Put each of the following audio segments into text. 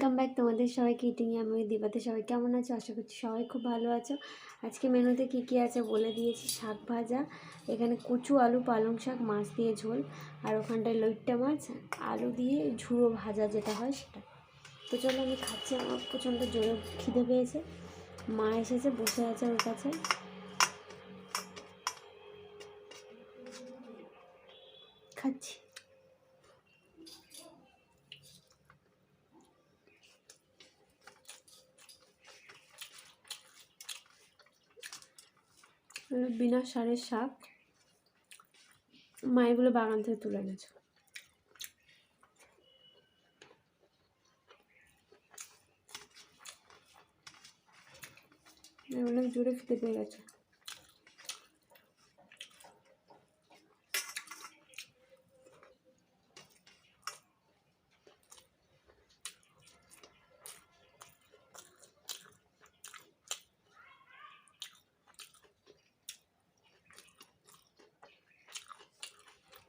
Welcome তোমাদের সবাইকে eating আমি দীপাতে। সবাই কেমন আছো? আশা করছি সবাই খুব ভালো আছো। আজকে মেনুতে কি কি আছে বলে দিয়েছি। শাক ভাজা, এখানে কচু, আলু, পালং শাক, মাছ দিয়ে ঝোল, আর ওখানটায় লইট্টা মাছ, আলু দিয়ে ঝুড়ো ভাজা যেটা হয় সেটা। তো চলো আমি খাচ্ছি, আমার প্রচণ্ড জোরে খিদে পেয়েছে। মা এসেছে, বসে আছে ওর কাছে। খাচ্ছি। বিনা সারের শাক। মা এগুলো বাগান থেকে তুলে এনেছে অনেক জোরে খেতে পেয়ে গেছে।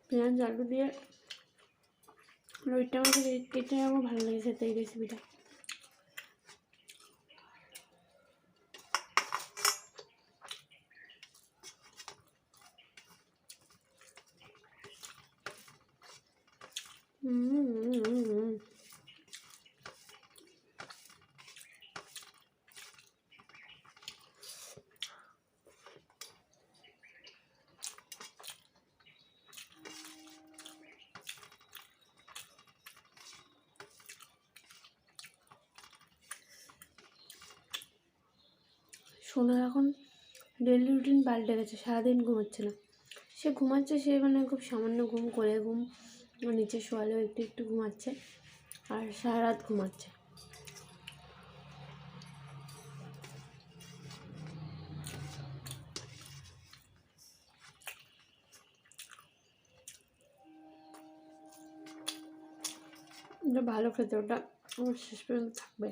পেঁয়াজ, আলু দিয়ে লইটা আমাকে এটা আমার ভালো লেগেছে তো এই রেসিপিটা সোনার এখন ডেলি রুটিন পাল্টে গেছে, সারাদিন ঘুমাচ্ছে না। সে ঘুমাচ্ছে, সে মানে খুব সামান্য ঘুম করে ঘুম নিচে শোয়ালেও একটু একটু ঘুমাচ্ছে আর সারা রাত ঘুমাচ্ছে। ভালো খেতে, ওটা আমার শেষ পর্যন্ত থাকবে।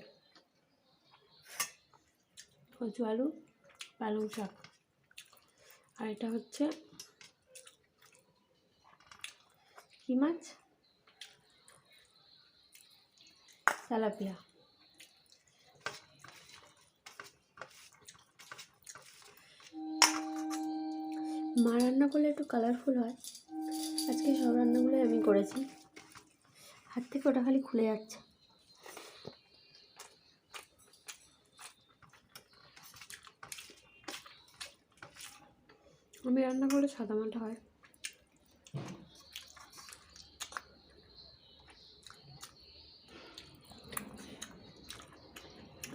কচু আলু পালং শাক। আর এটা হচ্ছে কি মাছ? তেলাপিয়া মা রান্না করলে একটু কালারফুল হয়। আজকে সব রান্নাগুলোই আমি করেছি। হাত থেকে ওটা খালি খুলে যাচ্ছে আমি রান্না করলে সাদা মাটা হয়।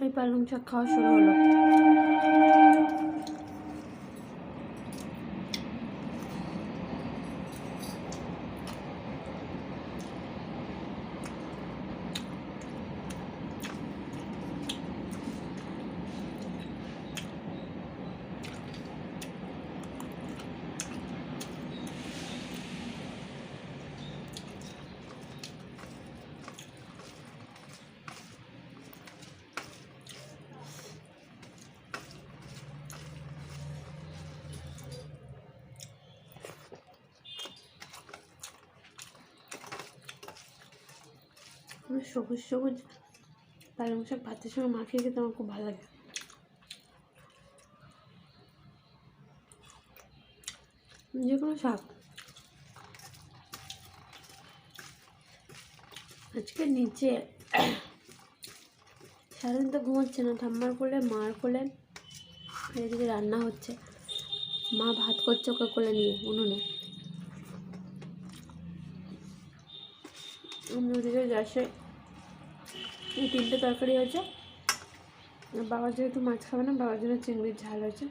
এই পালং শাক খাওয়া শুরু হলো। সবুজ সবুজ পালং শাক ভাতের সঙ্গে মাখিয়ে খেতে আমার খুব ভালো লাগে। যে কোনো শাক। আজকে নিচে সারাদিন তো ঘুমাচ্ছে না, ঠাম্মার কোলে, মার কোলে এদিকে রান্না হচ্ছে। মা ভাত করছে ওকে কোলে নিয়ে, উনুনে। আমি ওদিকে গ্যাসে এই তিনটে তরকারি হয়েছে। বাবার যেহেতু মাছ খাবে না, বাবার জন্য চিংড়ির ঝাল হয়েছে।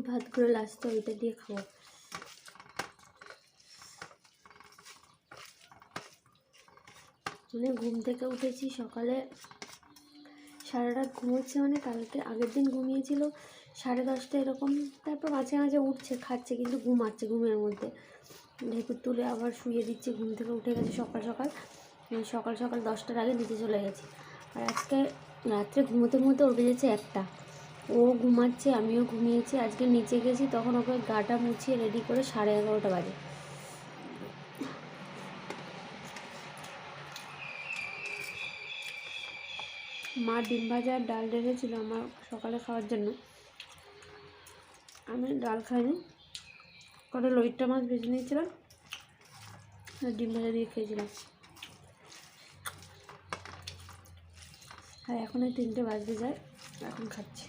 ভাতগুলো লাস্টে ওইটা দিয়ে খাব। মানে ঘুম থেকে উঠেছি সকালে। সারা রাত ঘুমোচ্ছে মানে কালকে, আগের দিন ঘুমিয়েছিল সাড়ে দশটা এরকম। তারপর মাঝে মাঝে উঠছে, খাচ্ছে কিন্তু ঘুমাচ্ছে ঘুমের মধ্যে। ঢেকুর তুলে আবার শুয়ে দিচ্ছে, ঘুম থেকে উঠে গেছে সকাল সকাল। সকাল সকাল দশটার আগে নিচে চলে গেছে। আর আজকে রাত্রে ঘুমোতে ঘুমোতে উঠে গেছে একটা। ও ঘুমাচ্ছে, আমিও ঘুমিয়েছি, আজকে নিচে গেছি, তখন ওকে গাটা মুছিয়ে রেডি করে সাড়ে এগারোটা বাজে। মা ডিম ভাজা আর ডাল রেখেছিল আমার সকালে খাওয়ার জন্য। আমি ডাল খাইনি, কটা লইট্টা মাছ ভেজে নিয়েছিলাম, আর ডিম ভাজা দিয়ে খেয়েছিলাম। আর এখন এই তিনটে বাজতে যায়, এখন খাচ্ছি।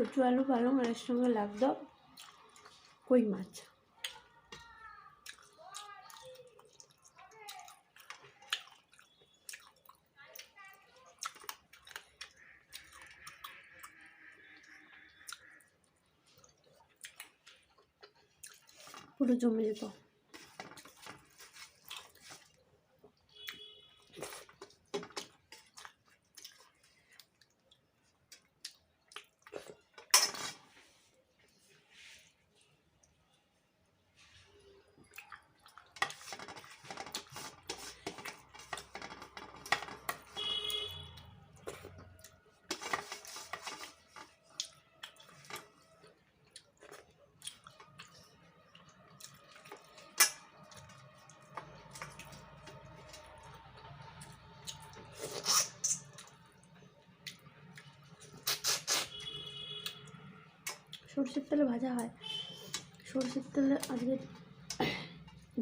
কচু আলু পালং এর সঙ্গে লাগতো কই মাছ? পুরো জমে যেত। সর্ষের তেলে ভাজা হয়। সর্ষের তেলে আজকে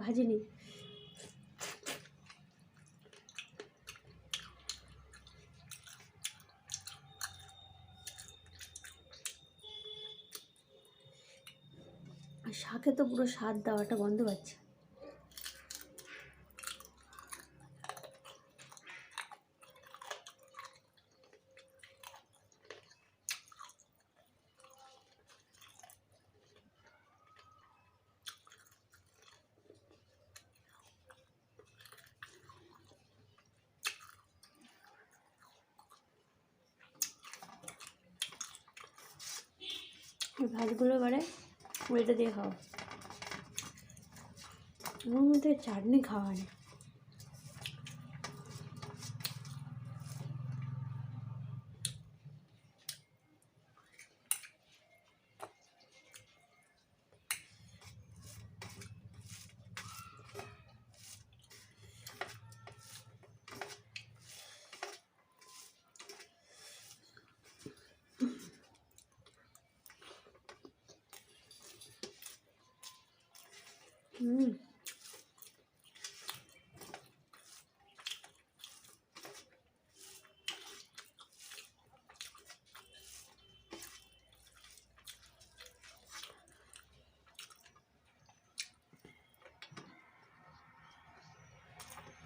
ভাজিনি শাকে তো পুরো স্বাদ দেওয়াটা বন্ধ পাচ্ছে। ভাতগুলো এবারে ওইটা দিয়ে খাও। আমার মধ্যে চাটনি খাওয়া নেই। Mm.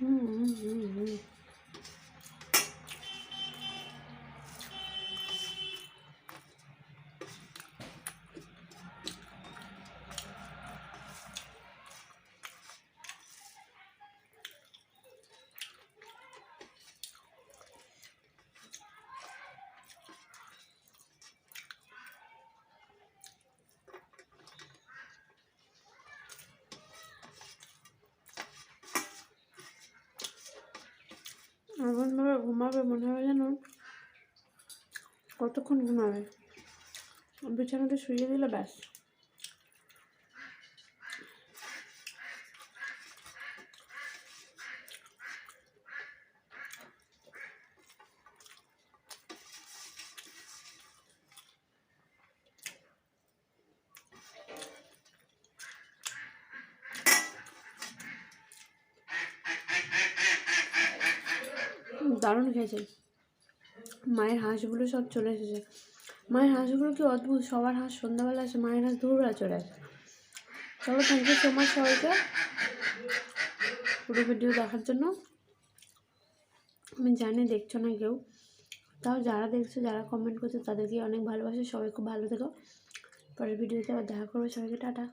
Mm-hmm. এমনভাবে ঘুমাবে মনে হবে যেন। কতক্ষণ ঘুমাবে? বিছানাতে শুয়ে দিলে ব্যাস। দারুণ খেয়েছে। মায়ের হাঁসগুলো সব চলে এসেছে। মায়ের হাঁসগুলো কি অদ্ভুত, সবার হাঁস সন্ধ্যাবেলা আসে, মায়ের হাঁস দৌড়া চলে আসে। চলো থ্যাংক ইউ সো মাচ সবাইকে পুরো ভিডিও দেখার জন্য। আমি জানি দেখছ না কেউ। তাও যারা দেখছ, যারা কমেন্ট করছ তাদেরকে অনেক ভালোবাসে। সবাই খুব ভালো থেকো। পরের ভিডিওতে আবার দেখা করব সবাইকে, টাটা।